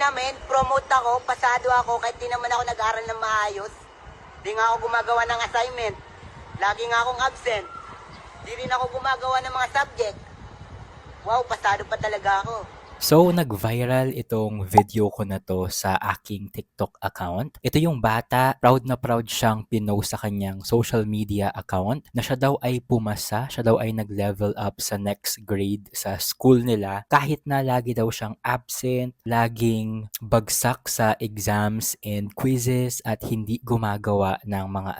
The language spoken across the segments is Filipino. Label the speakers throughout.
Speaker 1: namin, promote ako, pasado ako, kahit di naman ako nag-aral ng maayos. Di nga ako gumagawa ng assignment. Lagi nga akong absent. Di rin ako gumagawa ng mga subject. Wow, pasado pa talaga ako.
Speaker 2: So, nag-viral itong video ko na to sa aking TikTok account. Ito yung bata, proud na proud siyang pinost sa kanyang social media account na siya daw ay pumasa, siya daw ay nag-level up sa next grade sa school nila kahit na lagi daw siyang absent, laging bagsak sa exams and quizzes at hindi gumagawa ng mga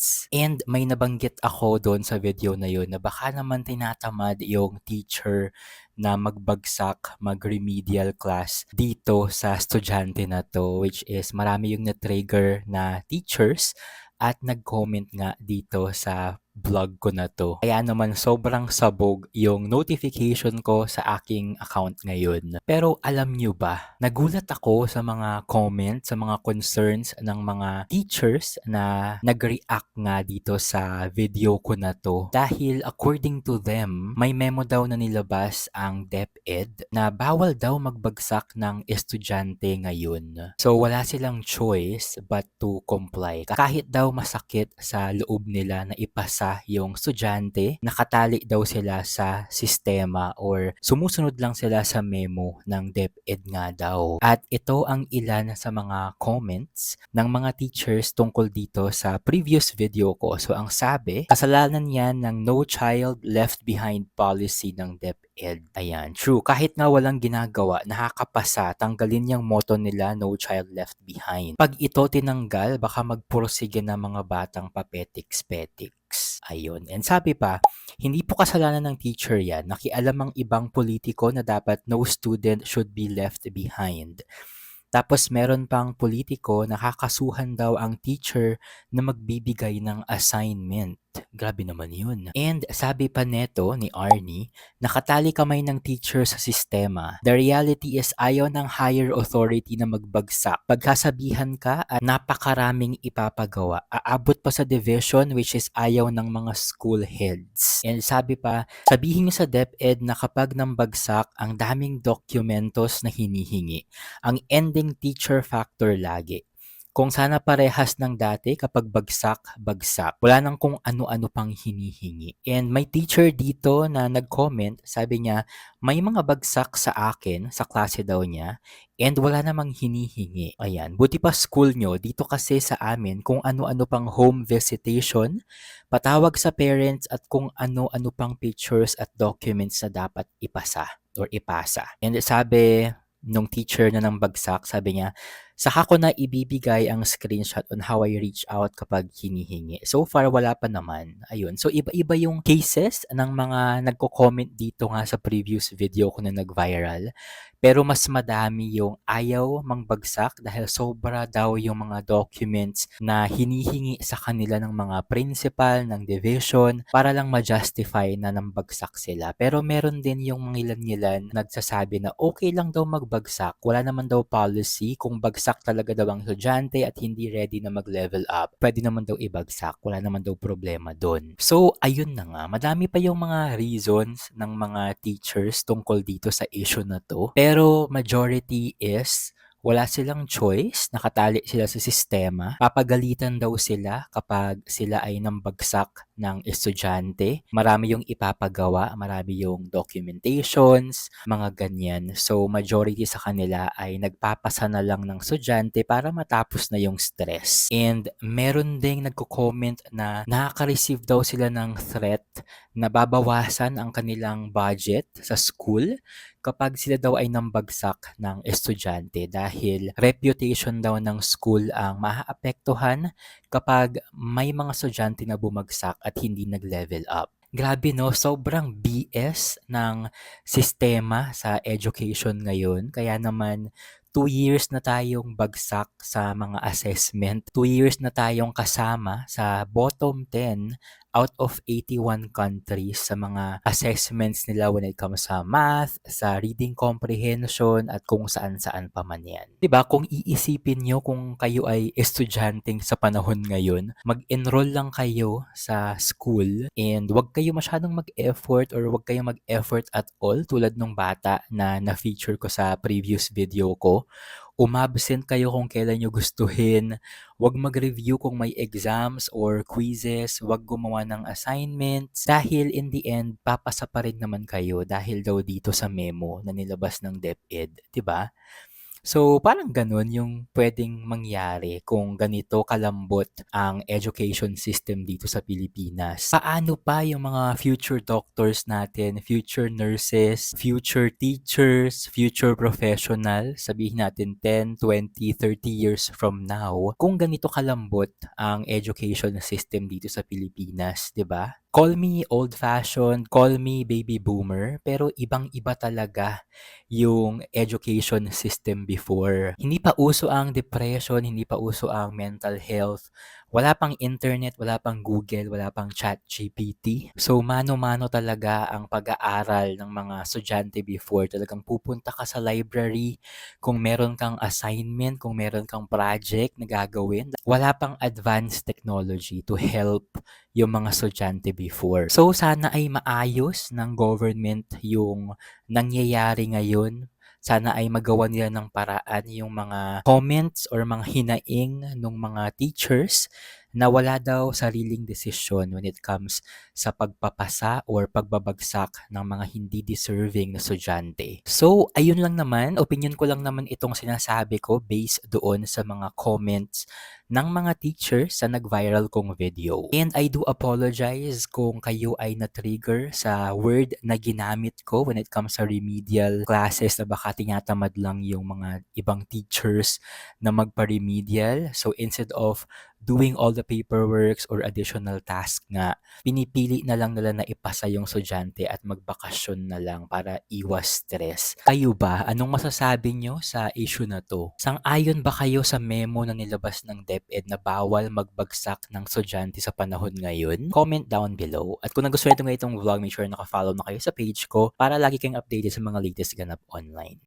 Speaker 2: assignments. And may nabanggit ako doon sa video na yun na baka naman tinatamad yung teacher na magbagsak, mag-remedial class dito sa estudyante na to which is marami yung na-trigger na teachers at nag-comment nga dito sa vlog ko na to. Kaya naman sobrang sabog yung notification ko sa aking account ngayon. Pero alam nyo ba, nagulat ako sa mga comments, sa mga concerns ng mga teachers na nag-react nga dito sa video ko na to. Dahil according to them, may memo daw na nilabas ang DepEd na bawal daw magbagsak ng estudyante ngayon. So wala silang choice but to comply. Kahit daw masakit sa loob nila na ipasa yung estudyante, nakatali daw sila sa sistema or sumusunod lang sila sa memo ng DepEd nga daw. At ito ang ilan sa mga comments ng mga teachers tungkol dito sa previous video ko. So ang sabi, kasalanan yan ng No Child Left Behind policy ng DepEd. Ayan, true. Kahit nga walang ginagawa, nakakapasa, tanggalin yung motto nila, No Child Left Behind. Pag ito tinanggal, baka magpursige ng mga batang papetiks-petiks. Ayun. And sabi pa, hindi po kasalanan ng teacher yan. Nakialam ang ibang politiko na dapat no student should be left behind. Tapos meron pang politiko, nakakasuhan daw ang teacher na magbibigay ng assignment. Grabe naman yun. And sabi pa neto ni Arnie, nakatali kamay ng teacher sa sistema. The reality is ayaw ng higher authority na magbagsak. Pagkasabihan ka at napakaraming ipapagawa. Aabot pa sa division which is ayaw ng mga school heads. And sabi pa, sabihin sa DepEd na kapag nambagsak, ang daming dokumentos na hinihingi. Ang ending teacher factor lagi. Kung sana parehas ng dati kapag bagsak, bagsak. Wala nang kung ano-ano pang hinihingi. And may teacher dito na nag-comment, sabi niya, may mga bagsak sa akin, sa klase daw niya, and wala namang hinihingi. Ayan, buti pa school nyo, dito kasi sa amin, kung ano-ano pang home visitation, patawag sa parents at kung ano-ano pang pictures at documents na dapat ipasa or ipasa. And sabi nung teacher na ng bagsak, sabi niya, saka ko na ibibigay ang screenshot on how I reach out kapag hinihingi. So far, wala pa naman. Ayun. So, iba-iba yung cases ng mga nagko-comment dito nga sa previous video ko na nag-viral. Pero mas madami yung ayaw mangbagsak dahil sobra daw yung mga documents na hinihingi sa kanila ng mga principal, ng division, para lang ma-justify na nambagsak sila. Pero meron din yung mga ilan-ilan nagsasabi na okay lang daw magbagsak. Wala naman daw policy kung bagsak talaga daw ang estudyante at hindi ready na mag-level up. Pwede naman daw ibagsak. Wala naman daw problema doon. So, ayun na nga. Madami pa yung mga reasons ng mga teachers tungkol dito sa issue na to. Pero majority is wala silang choice, nakatali sila sa sistema, papagalitan daw sila kapag sila ay nambagsak ng estudyante. Marami yung ipapagawa, marami yung documentations, mga ganyan. So, majority sa kanila ay nagpapasa na lang ng estudyante para matapos na yung stress. And meron ding nagko-comment na nakaka-receive daw sila ng threat na babawasan ang kanilang budget sa school kapag sila daw ay nambagsak ng estudyante dahil reputation daw ng school ang maaapektuhan kapag may mga estudyante na bumagsak at hindi nag-level up. Grabe no, sobrang BS ng sistema sa education ngayon. Kaya naman, two years na tayong bagsak sa mga assessment. Two years na tayong kasama sa bottom 10 out of 81 countries sa mga assessments nila when it comes sa math, sa reading comprehension, at kung saan-saan pa man yan. 'Di ba Kung iisipin nyo kung kayo ay estudyanteng sa panahon ngayon, mag-enroll lang kayo sa school and wag kayo masyadong mag-effort or wag kayo mag-effort at all tulad ng bata na na-feature ko sa previous video ko umabsent kayo kung kailan nyo gustuhin, wag mag-review kung may exams or quizzes, wag gumawa ng assignments, dahil in the end, papasa pa rin naman kayo dahil daw dito sa memo na nilabas ng DepEd, ba? So, parang ganun yung pwedeng mangyari kung ganito kalambot ang education system dito sa Pilipinas. Paano pa yung mga future doctors natin, future nurses, future teachers, future professional, sabihin natin 10, 20, 30 years from now, kung ganito kalambot ang education system dito sa Pilipinas, 'di ba? Call me old-fashioned, call me baby boomer, pero ibang-iba talaga yung education system before. Hindi pa uso ang depression, hindi pa uso ang mental health. Wala pang internet, wala pang Google, wala pang chat GPT. So, mano-mano talaga ang pag-aaral ng mga estudyante before. Talagang pupunta ka sa library kung meron kang assignment, kung meron kang project na gagawin. Wala pang advanced technology to help yung mga estudyante before. So, sana ay maayos ng government yung nangyayari ngayon. Sana ay magawa nila ng paraan yung mga comments or mga hinaing ng mga teachers na wala daw sariling desisyon when it comes sa pagpapasa or pagbabagsak ng mga hindi deserving na estudyante. So, ayun lang naman. Opinion ko lang naman itong sinasabi ko based doon sa mga comments ng mga teachers sa nag-viral kong video. And I do apologize kung kayo ay na-trigger sa word na ginamit ko when it comes sa remedial classes na baka tinatamad lang yung mga ibang teachers na magpa-remedial. So instead of doing all the paperworks or additional task nga, pinipili na lang nila na ipasa yung estudyante at magbakasyon na lang para iwas stress. Kayo ba? Anong masasabi nyo sa issue na to? Sang-ayon ba kayo sa memo na nilabas ng DepEd na bawal magbagsak ng estudyante sa panahon ngayon? Comment down below. At kung nagustuhan nyo itong vlog, make sure naka-follow na kayo sa page ko para lagi kayong updated sa mga latest ganap online.